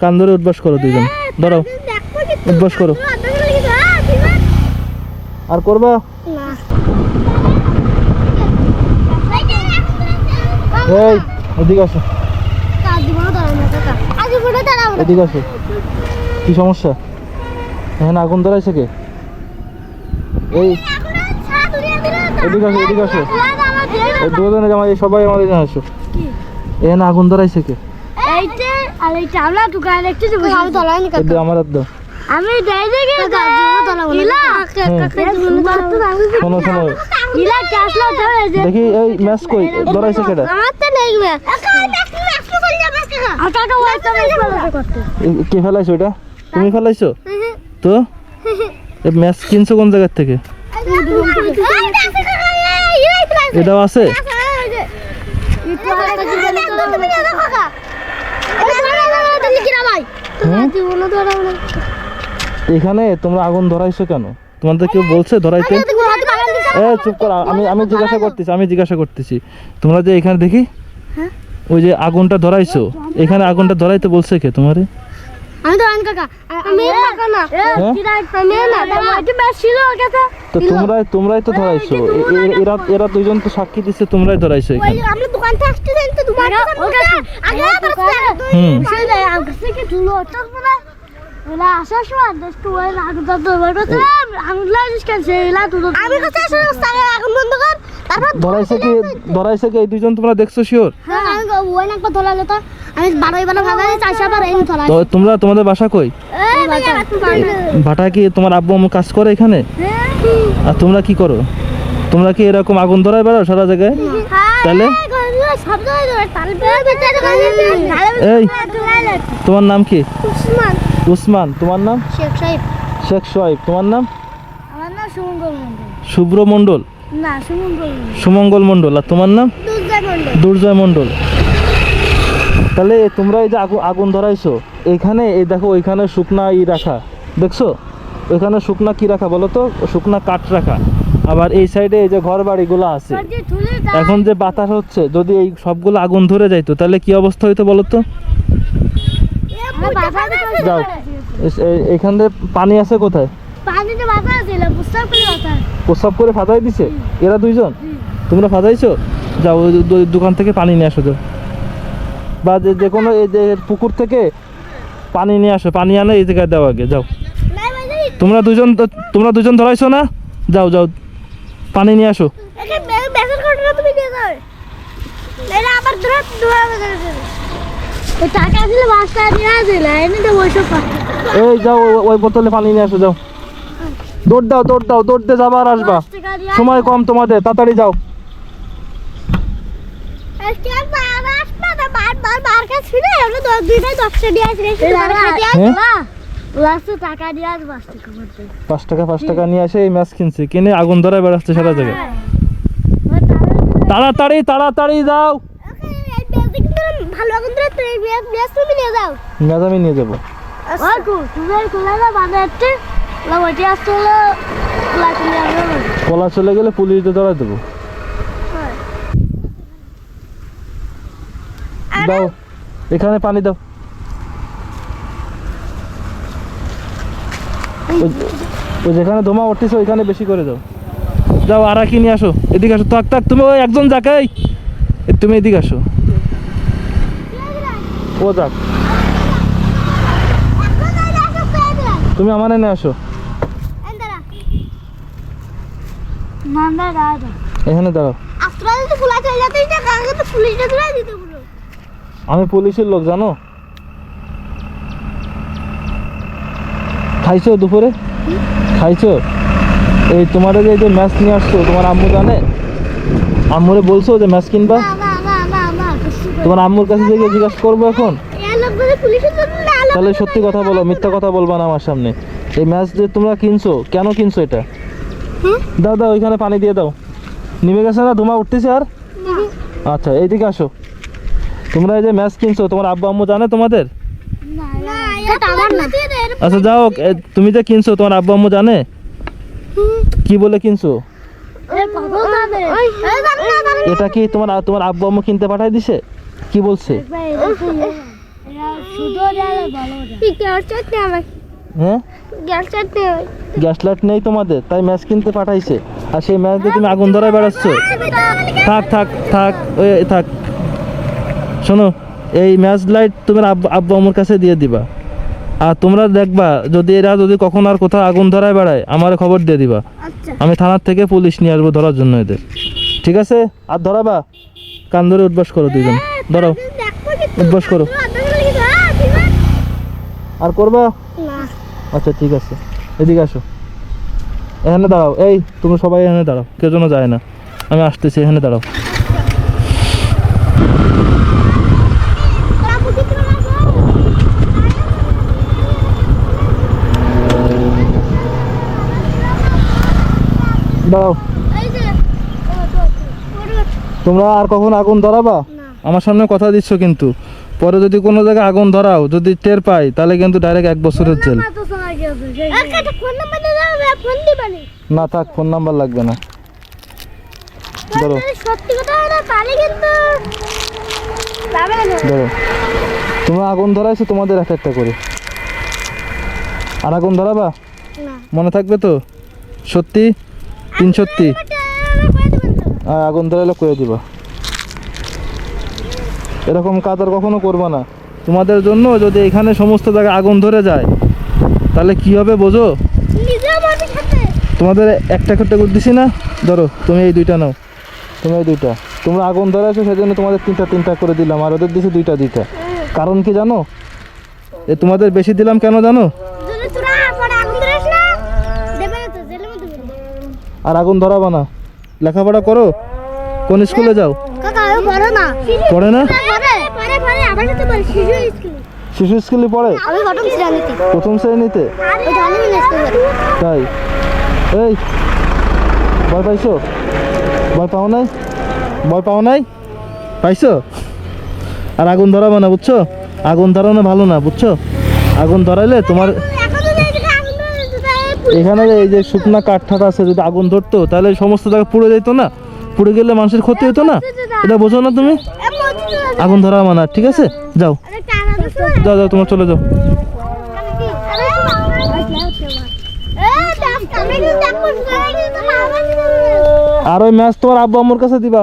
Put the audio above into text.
কান ধরে উঠবাস করো দুইজন। ধরো। উঠবাস করো। আর করবা? এই এদিকে আসো। এদিকে আসো। কি সমস্যা? এখানে আগুন ধরাইছে কে? এই। এদিকে আসো এদিকে আসো। এই দুজনে জামা এই সবাই আমাদের আসো। এখানে আগুন ধরাইছে কে? আর এইটা আমরা দোকানে একটু দেবো আমি তলাইনি এদিকে আমার হাত দাও আমি ডাইরেক্ট ইলা শোনো শোনো ইলা ক্যাশ ধরে যে দেখি এই ম্যাচ কই ধরাইছে কেটা আমার তো নেই ওই তো কে ফেলাইছো এটা তুমি ফেলাইছো তো এই ম্যাচ কিনছো কোন জায়গার থেকে এটাও আছে এখানে তোমরা আগুন ধরাইছো কেন? তোমাদের কেউ বলছে ধরাইতে? এ চুপ কর আমি আমি জিজ্ঞাসা করতেছি আমি জিজ্ঞাসা করতেছি। তোমরা যে এখানে দেখি? ওই যে আগুনটা ধরাইছো এখানে আগুনটা ধরাইতে বলছে কে তোমারে? আমি তো আন কাকা। আমি কাকা না। হ্যাঁ? আমি না এটা বেশ ছিল কাকা তো তোমরাই তোমরাই তো ধরাইছো। এ- এ- এরা এরা দুইজন তো সাক্ষী দিচ্ছে তোমরাই ধরাইছো এখানে। হুম। আসার সময় ওই তো করতে আমি কাছে আগুন বন্ধ কর তারপর ধরাইছে কি ধরাইছে কি এই তোমরা দেখছ শিওর হ্যাঁ আমি ওই না ধরালে তো আমি বারোই বারো ভাগাই চারশো বার এই ধরা তো তোমরা তোমাদের বাসা কই? ভাটা কি তোমার আব্বু আম্মু কাজ করে এখানে? আর তোমরা কি করো? তোমরা কি এরকম আগুন ধরায় বেড়াও সারা জায়গায়? তাহলে? এই। তোমার নাম কি? উসমান। উসমান তোমার নাম? শেখ সাহেব। শেখ সোয়াইব তোমার নাম? আমার নাম সুমঙ্গল মন্ডল শুভ্র মণ্ডল? না সুমঙ্গল সুমঙ্গল মণ্ডল আর তোমার নাম? দুর্জয় মণ্ডল। তাহলে তোমরা এই যে আগুন আগুন ধরাইছো এখানে এই দেখো ওইখানে শুকনা ই রাখা দেখছ? ওইখানে শুকনা কি রাখা বলো তো? শুকনা কাঠ রাখা। আবার এই সাইডে এই যে ঘর বাড়িগুলো আছে এখন যে বাতাস হচ্ছে যদি এই সবগুলো আগুন ধরে যাইতো তাহলে কি অবস্থা হইতো বলো তো? যাও। এইখান দিয়ে পানি আছে কোথায়? করে ফাঁদাই দিছে? এরা দুইজন? তোমরা ফাঁদাইছো যাও দোকান থেকে পানি নিয়ে আসো বা যে কোনো এই যে পুকুর থেকে পানি নিয়ে আসো পানি আনে এই জায়গায় দাও আগে যাও। তোমরা দুজন তো- তোমরা দুজন ধরাইছো না? যাও যাও। পানি নিয়ে আসো। তুমি এটা আবার ধরে ধরে ওই টাকা আসছিল এনে তো ওইসব এই যাও ওই- বোতলে পানি নিয়ে আসো যাও। দৌড় দাও দৌড় দাও দৌড় দিয়ে যাবা আর আসবা সময় কম তোমাদের তাড়াতাড়ি যাও। হ্যাঁ? পাঁচ টাকা পাঁচ টাকা নিয়ে আসে এই মাছ কিনছে কিনে আগুন ধরে বেড়াচ্ছে সারা জায়গায়। তাড়াতাড়ি তাড়াতাড়ি ধরে মেজ আমি নিয়ে যাব। কলা চলে গেলে পুলিশে ধরাই দেবো। দাও, এখানে পানি দাও। যেখানে ধোমা উঠতেছে, ওইখানে বেশি করে দাও। যাও, আর কি নিয়ে আসো। এদিকে আসো। থাক থাক, তুমি ওই একজন যাকে তুমি এদিকে আসো। ও যাক। তুমি আমার এনে আসো। এখানে আমি পুলিশের লোক, জানো? খাইছো দুপুরে? খাইছো? এই তোমার যে এই যে ম্যাচ নিয়ে আসছো তোমার আম্মু জানে? আম্মুরে বলছো যে ম্যাচ কিনবা? তোমার আম্মুর কাছে থেকে জিজ্ঞাসা করব এখন? তাহলে সত্যি কথা বলো মিথ্যা কথা বলবা না আমার সামনে। এই ম্যাচ যে তোমরা কিনছো কেন কিনছো এটা? দাও দাও ওইখানে পানি দিয়ে দাও। নিমে গেছে না ধোঁয়া উঠতেছে আর? আচ্ছা এইদিকে আসো। তোমরা এই যে ম্যাচ কিনছো তোমার আব্বু আম্মু জানে তোমাদের? আচ্ছা যাও তুমি যে কিনছো তোমার আব্বু আম্মু জানে? কি বলে কিনছো? এটা কি তোমার তোমার আব্বু আম্মু কিনতে পাঠাই দিছে? কি বলছে? গ্যাস হ্যাঁ? গ্যাস লাইট নেই তোমাদের তাই ম্যাচ কিনতে পাঠাইছে। আর সেই ম্যাচ দিয়ে তুমি আগুন ধরায় বেড়াচ্ছ। থাক থাক থাক ওই থাক। শোনো এই ম্যাচ লাইট তোমার আব্বু আব্বু আমার কাছে দিয়ে দিবা। আর তোমরা দেখবা যদি এরা যদি কখন আর কোথাও আগুন ধরায় বেড়ায় আমার খবর দিয়ে দিবা। আচ্ছা। আমি থানার থেকে পুলিশ নিয়ে আসব ধরার জন্য এদের। ঠিক আছে? আর ধরাবা? কান ধরে উঠবাস করো দুজন ধরো উঠবাস করো। আর করবা? আচ্ছা ঠিক আছে। এদিকে আসো। এখানে দাঁড়াও। এই তুমি সবাই এখানে দাঁড়াও। কেউ যেন যায় না। আমি আসতেছি এখানে দাঁড়াও। দাঁড়াও। তোমরা আর কখন আগুন ধরাবা? আমার সামনে কথা দিচ্ছ কিন্তু। পরে যদি কোনো জায়গায় আগুন ধরাও যদি টের পাই তাহলে কিন্তু ডাইরেক্ট এক বছরের জেল। না। থাক ফোন নাম্বার লাগবে না। ধরো। ধরো। তোমরা আগুন ধরাইছো তোমাদের এক একটা করে। আর আগুন ধরাবা? না। মনে থাকবে তো? সত্যি? তিন সত্যি আর আগুন ধরাইলে করে দিবা। এরকম কাজ আর কখনো করবা না। তোমাদের জন্য যদি এখানে সমস্ত জায়গায় আগুন ধরে যায় তাহলে কি হবে বোঝো? নিজে মাটি খাতে। তোমাদের একটা করতে করে দিছি না? ধরো তুমি এই দুইটা নাও। তুমি এই দুইটা। তোমরা আগুন ধরেছো সেই জন্য তোমাদের তিনটা তিনটা করে দিলাম আর ওদের দিছি দুইটা দুইটা। কারণ কি জানো? এ তোমাদের বেশি দিলাম কেন জানো? আর আগুন ধরাবা না। লেখাপড়া করো। কোন স্কুলে যাও? পড়ে না। শিশু স্কুলে। পড়ে? প্রথম শ্রেণীতে। তাই? এই ভয় পাইছো? ভয় পাও নাই? ভয় পাও নাই? পাইছো? আর আগুন ধরাবো না বুঝছ? আগুন ধরানো ভালো না বুঝছ? আগুন ধরাইলে তোমার এখন যদি এদিকে আগুন ধরে দিতে এখানে এই যে শুকনা কাঠ ঠাট আছে যদি আগুন ধরতো তাহলে সমস্ত জায়গা পুড়ে যেত না। পুড়ে গেলে মানুষের ক্ষতি হতো না। এটা বোঝো না তুমি? আগুন ধরা মানা ঠিক আছে? যাও। যাও যাও তোমার চলে যাও। আর ওই ম্যাচ তোমার আব্বু আম্মুর কাছে দিবা।